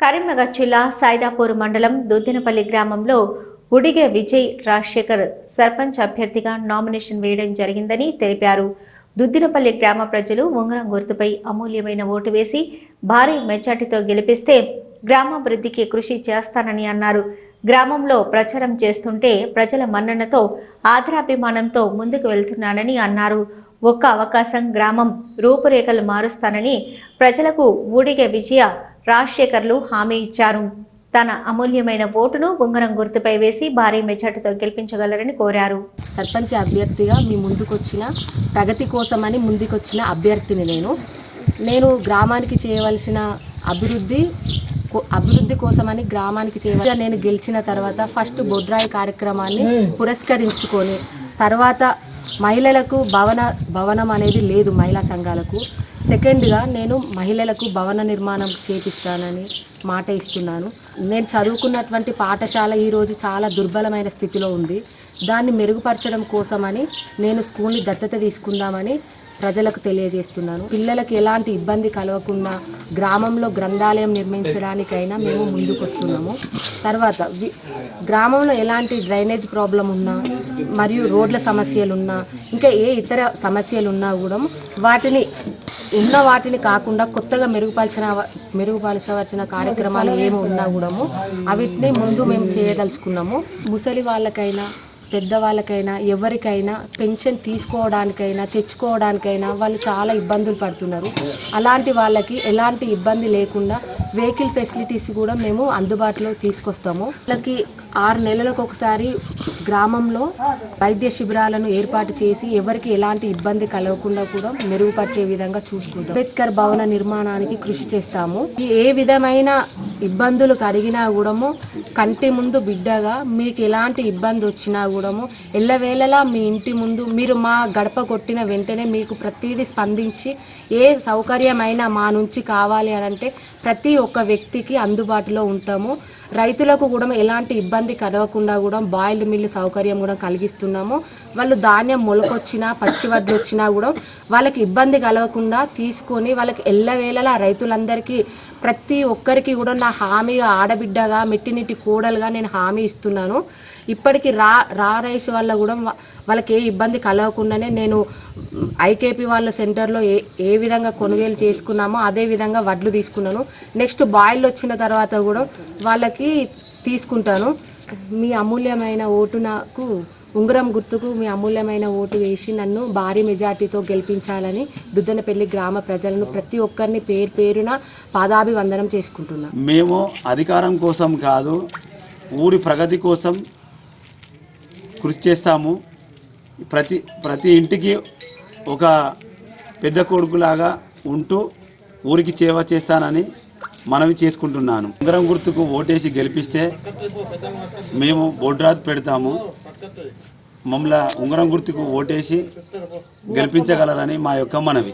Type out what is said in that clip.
కరీంనగర్ జిల్లా సైదాపూర్ మండలం దుద్దినపల్లి గ్రామంలో ఉడిగే విజయ్ రాజశేఖర్ సర్పంచ్ అభ్యర్థిగా నామినేషన్ వేయడం జరిగిందని తెలిపారు. దుద్దినపల్లి గ్రామ ప్రజలు ఉంగరం గుర్తుపై అమూల్యమైన ఓటు వేసి భారీ మెజార్టీతో గెలిపిస్తే గ్రామాభివృద్ధికి కృషి చేస్తానని అన్నారు. గ్రామంలో ప్రచారం చేస్తుంటే ప్రజల మన్ననతో ఆదరాభిమానంతో ముందుకు వెళ్తున్నానని అన్నారు. ఒక్క అవకాశం గ్రామం రూపురేఖలు మారుస్తానని ప్రజలకు ఊడిగే విజయ రాజశేఖర్లు హామీ ఇచ్చారు. తన అమూల్యమైన ఓటును ఉంగరం గుర్తుపై వేసి భారీ మెజార్టీతో గెలిపించగలరని కోరారు. సర్పంచ్ అభ్యర్థిగా మీ ముందుకొచ్చిన ప్రగతి కోసమని ముందుకొచ్చిన అభ్యర్థిని నేను. నేను గ్రామానికి చేయవలసిన అభివృద్ధి కో- అభివృద్ధి కోసమని గ్రామానికి చేయవలసిన నేను గెలిచిన తర్వాత ఫస్ట్ బొడ్రాయి కార్యక్రమాన్ని పురస్కరించుకొని తర్వాత మహిళలకు భవన భవనం అనేది లేదు మహిళా సంఘాలకు. సెకండ్గా నేను మహిళలకు భవన నిర్మాణం చేపిస్తానని మాట ఇస్తున్నాను. నేను చదువుకున్నటువంటి పాఠశాల ఈరోజు చాలా దుర్బలమైన స్థితిలో ఉంది. దాన్ని మెరుగుపరచడం కోసమని నేను స్కూల్ని దత్తత తీసుకుందామని ప్రజలకు తెలియజేస్తున్నాను. పిల్లలకు ఎలాంటి ఇబ్బంది కలగకుండా గ్రామంలో గ్రంథాలయం నిర్మించడానికైనా మేము ముందుకు వస్తున్నాము తర్వాత గ్రామంలో ఎలాంటి డ్రైనేజ్ ప్రాబ్లం ఉన్నా మరియు రోడ్ల సమస్యలు ఉన్నా ఇంకా ఏ ఇతర సమస్యలు ఉన్నా కూడా వాటిని ఉన్న వాటిని కాకుండా కొత్తగా మెరుగుపరచిన మెరుగుపరచవలసిన కార్యక్రమాలు ఏమి ఉన్నా కూడా అవిటిని ముందు మేము చేయదలుచుకున్నాము. ముసలి వాళ్ళకైనా పెద్దవాళ్ళకైనా ఎవరికైనా పెన్షన్ తీసుకోవడానికైనా తెచ్చుకోవడానికైనా వాళ్ళు చాలా ఇబ్బందులు పడుతున్నారు. అలాంటి వాళ్ళకి ఎలాంటి ఇబ్బంది లేకుండా వెహికల్ ఫెసిలిటీస్ కూడా మేము అందుబాటులో తీసుకొస్తాము. వాళ్ళకి ఆరు నెలలకు ఒకసారి గ్రామంలో వైద్య శిబిరాలను ఏర్పాటు చేసి ఎవరికి ఎలాంటి ఇబ్బంది కలగకుండా కూడా మెరుగుపరిచే విధంగా చూసుకుంటాం. అంబేద్కర్ భవన నిర్మాణానికి కృషి చేస్తాము. ఏ విధమైన ఇబ్బందులు కలిగినా కూడాము కంటి ముందు బిడ్డగా మీకు ఎలాంటి ఇబ్బంది వచ్చినా కూడాము ఎల్లవేళలా మీ ఇంటి ముందు మీరు మా గడప కొట్టిన వెంటనే మీకు ప్రతిదీ స్పందించి ఏ సౌకర్యమైనా మా నుంచి కావాలి అని అంటే ప్రతి ఒక్క వ్యక్తికి అందుబాటులో ఉంటాము. రైతులకు కూడా ఎలాంటి ఇబ్బంది కలగకుండా కూడా బాయిల్డ్ మిల్లు సౌకర్యం కూడా కలిగిస్తున్నాము. వాళ్ళు ధాన్యం మొలకొచ్చినా పచ్చి వడ్లు వచ్చినా కూడా వాళ్ళకి ఇబ్బంది కలగకుండా తీసుకొని వాళ్ళకి ఎల్లవేళలా రైతులందరికీ ప్రతి ఒక్కరికి కూడా నా హామీగా ఆడబిడ్డగా మెట్టినిటి కూడలుగా నేను హామీ ఇస్తున్నాను. ఇప్పటికి రా రా రైస్ వల్ల కూడా వాళ్ళకి ఏ ఇబ్బంది కలగకుండానే నేను ఐకేపీ వాళ్ళ సెంటర్లో ఏ ఏ విధంగా కొనుగోలు చేసుకున్నామో అదే విధంగా వడ్లు తీసుకున్నాను. నెక్స్ట్ బాయిల్ వచ్చిన తర్వాత కూడా వాళ్ళకి తీసుకుంటాను. మీ అమూల్యమైన ఓటు నాకు ఉంగరం గుర్తుకు మీ అమూల్యమైన ఓటు వేసి నన్ను భారీ మెజార్టీతో గెలిపించాలని దుద్దనపల్లి గ్రామ ప్రజలను ప్రతి ఒక్కరిని పేరు పేరున పాదాభివందనం చేసుకుంటున్నాం. మేము అధికారం కోసం కాదు ఊరి ప్రగతి కోసం కృషి చేస్తాము. ప్రతి ప్రతి ఇంటికి ఒక పెద్ద కొడుకులాగా ఉంటూ ఊరికి సేవ చేస్తానని మనవి చేసుకుంటున్నాను. ఉంగరం గుర్తుకు ఓటేసి గెలిపిస్తే మేము బోడ్రాత్ పెడతాము. మమ్మల్ని ఉంగరం గుర్తుకు ఓటేసి గెలిపించగలరని మా యొక్క మనవి.